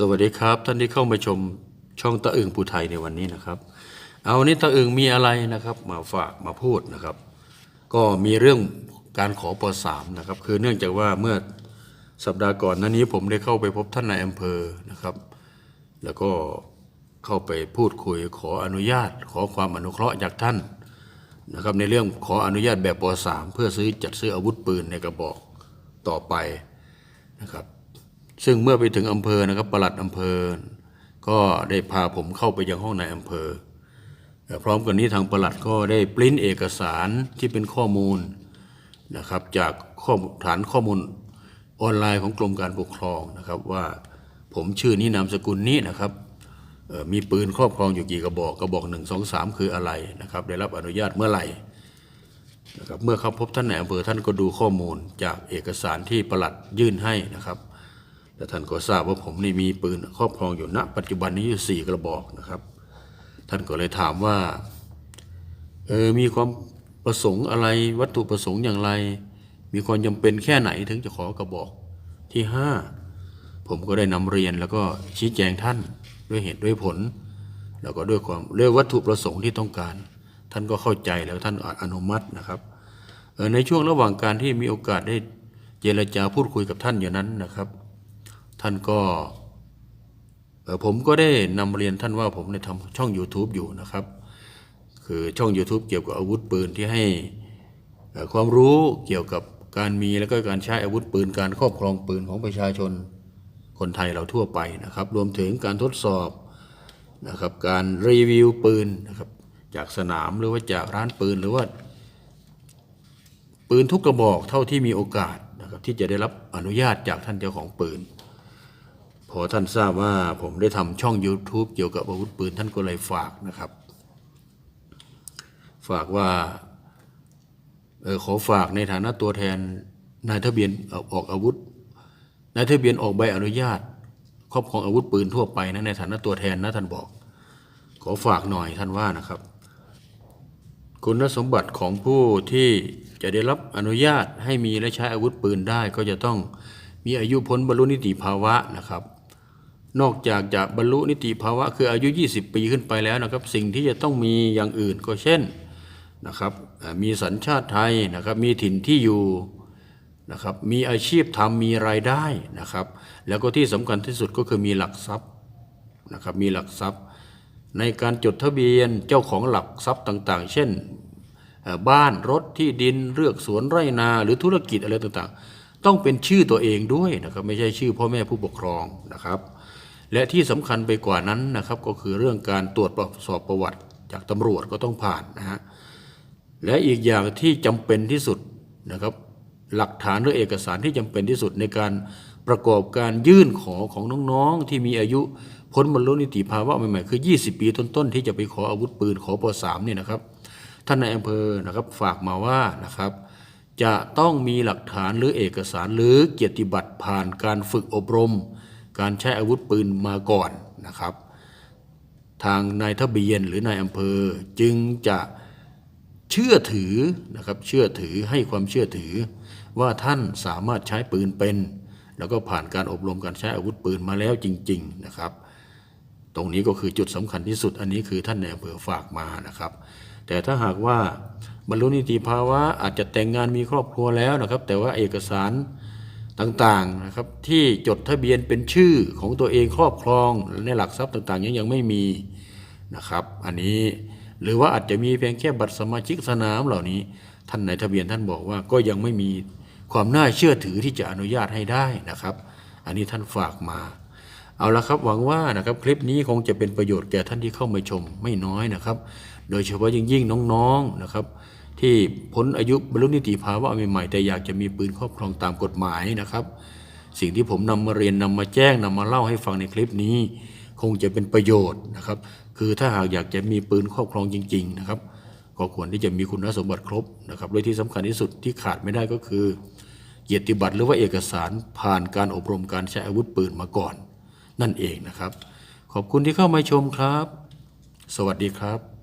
สวัสดีครับ ท่านที่เข้ามาชมช่องตะอึงภูไทยในวันนี้นะครับ เอาวันนี้ตะอึงมีอะไรนะครับ มาฝากมาพูดนะครับ ก็มีเรื่องการขอปสามนะครับ คือเนื่องจากว่าเมื่อสัปดาห์ก่อนนั้นนี้ผมได้เข้าไปพบท่านนายอำเภอนะครับ แล้วก็เข้าไปพูดคุยขออนุญาต ขอความอนุเคราะห์จากท่านนะครับ ในเรื่องขออนุญาตแบบปสามเพื่อซื้อจัดซื้ออาวุธปืนในกระบอกต่อไปนะครับ ซึ่งเมื่อไปถึงอำเภอนะครับปลัดอำเภอ ก็ได้พาผมเข้าไปยังห้องในอำเภอ พร้อมกันนี้ทางปลัดก็ได้ปริ้นเอกสารที่เป็นข้อมูลนะครับจากข้อฐานข้อมูลออนไลน์ของกรมการปกครองนะครับว่าผมชื่อนี้นามสกุลนี้นะครับมีปืนครอบครองอยู่กี่กระบอกกระบอกหนึ่งสองสามคืออะไรนะครับได้รับอนุญาตเมื่อไหร่นะครับเมื่อเขาพบท่านนายอำเภอท่านก็ดูข้อมูลจากเอกสารที่ปลัดยื่นให้นะครับ และท่านก็ทราบว่าผมนี่มีปืนครอบครองอยู่ณปัจจุบันนี้อยู่สี่กระบอกนะครับ ท่านก็เลยถามว่าเออมีความประสงค์อะไรวัตถุประสงค์อย่างไร มีความจำเป็นแค่ไหนถึงจะขอกระบอกที่ห้าผมก็ได้นำเรียนแล้วก็ชี้แจงท่านด้วยเหตุด้วยผล แล้วก็ด้วยความเรื่องวัตถุประสงค์ที่ต้องการ ท่านก็เข้าใจแล้วท่านอนุมัตินะครับในช่วงระหว่างการที่มีโอกาสได้เจรจาพูดคุยกับท่านอย่างนั้นนะครับ ท่านก็ผมก็ได้นำเรียนท่านว่าผมได้ทำช่อง YouTube อยู่นะครับ คือช่อง YouTube เกี่ยวกับอาวุธปืนที่ให้ความรู้เกี่ยวกับการมีและก็การใช้อาวุธปืนการครอบครองปืนของประชาชนคนไทยเราทั่วไปนะครับ รวมถึงการทดสอบนะครับการรีวิวปืนนะครับจากสนามหรือว่าจากร้านปืนหรือว่า ปืนทุกกระบอกเท่าที่มีโอกาสนะครับที่จะได้รับอนุญาตจากท่านเจ้าของปืน พอท่านทราบว่าผมได้ทำช่อง YouTube เกี่ยวกับอาวุธปืนท่านก็เลยฝากนะครับ ฝากว่าเออขอฝากในฐานะตัวแทนนายทะเบียนออกอาวุธนายทะเบียนออกใบอนุญาต ครอบครองอาวุธปืนทั่วไปนะในฐานะตัวแทนนะท่านบอก ขอฝากหน่อยท่านว่านะครับ คุณสมบัติของผู้ที่จะได้รับอนุญาตให้มีและใช้อาวุธปืนได้ก็จะต้องมีอายุพ้นบรรลุนิติภาวะนะครับ นอกจากจะบรรลุนิติภาวะคืออายุ 20 ปีขึ้นไปแล้วนะครับ สิ่งที่จะต้องมีอย่างอื่นก็เช่นนะครับมีสัญชาติไทยนะครับมีถิ่นที่อยู่นะครับมีอาชีพทำมีรายได้นะครับ แล้วก็ที่สำคัญที่สุดก็คือมีหลักทรัพย์นะครับมีหลักทรัพย์ ในการจดทะเบียนเจ้าของหลักทรัพย์ต่างๆ เช่นบ้านรถที่ดินเลือกสวนไร่นาหรือธุรกิจอะไรต่างๆ ต้องเป็นชื่อตัวเองด้วยนะครับไม่ใช่ชื่อพ่อแม่ผู้ปกครองนะครับ และที่สำคัญไปกว่านั้นนะครับก็คือเรื่องการตรวจสอบประวัติจากตำรวจก็ต้องผ่านนะฮะและอีกอย่างที่จำเป็นที่สุดนะครับหลักฐานหรือเอกสารที่จำเป็นที่สุดในการประกอบการยื่นขอของน้องๆ ที่มีอายุพ้นบรรลุนิติภาวะใหม่ๆคือ 20 ปีต้นๆ ที่จะไปขออาวุธปืนขอป .3 เนี่ยนะครับ ท่านนายอำเภอนะครับฝากมาว่านะครับ จะต้องมีหลักฐานหรือเอกสารหรือเกียรติบัตรผ่านการฝึกอบรม การใช้อาวุธปืนมาก่อนนะครับ ทางนายทะเบียนหรือนายอำเภอจึงจะเชื่อถือนะครับเชื่อถือให้ความเชื่อถือ ว่าท่านสามารถใช้ปืนเป็น แล้วก็ผ่านการอบรมการใช้อาวุธปืนมาแล้วจริง ๆนะครับ ตรงนี้ก็คือจุดสำคัญที่สุด อันนี้คือท่านในอำเภอฝากมานะครับ แต่ถ้าหากว่าบรรลุนิติภาวะอาจจะแต่งงานมีครอบครัวแล้วนะครับ แต่ว่าเอกสาร ต่างๆนะครับที่จดทะเบียนเป็นชื่อของตัวเองครอบครองในหลักทรัพย์ต่างๆยังยังไม่มีนะครับ อันนี้หรือว่าอาจจะมีเพียงแค่บัตรสมาชิกสนามเหล่านี้ ท่านในทะเบียนท่านบอกว่าก็ยังไม่มีความน่าเชื่อถือที่จะอนุญาตให้ได้นะครับ อันนี้ท่านฝากมา เอาละครับหวังว่านะครับคลิปนี้คงจะเป็นประโยชน์แก่ท่านที่เข้ามาชมไม่น้อยนะครับ โดยเฉพาะยิ่งยิ่งๆน้องๆนะครับ ที่พ้นอายุบรรลุนิติภาวะใหม่ๆแต่อยากจะมีปืนครอบครองตามกฎหมายนะครับ สิ่งที่ผมนำมาเรียนนำมาแจ้งนำมาเล่าให้ฟังในคลิปนี้ คงจะเป็นประโยชน์นะครับ คือถ้าหากอยากจะมีปืนครอบครองจริง ๆ นะครับ ก็ควรที่จะมีคุณสมบัติครบนะครับโดยที่สำคัญที่สุดที่ขาดไม่ได้ก็คือเกียรติบัตรหรือว่าเอกสารผ่านการอบรมการใช้อาวุธปืนมาก่อน นั่นเองนะครับ ขอบคุณที่เข้ามาชมครับ สวัสดีครับ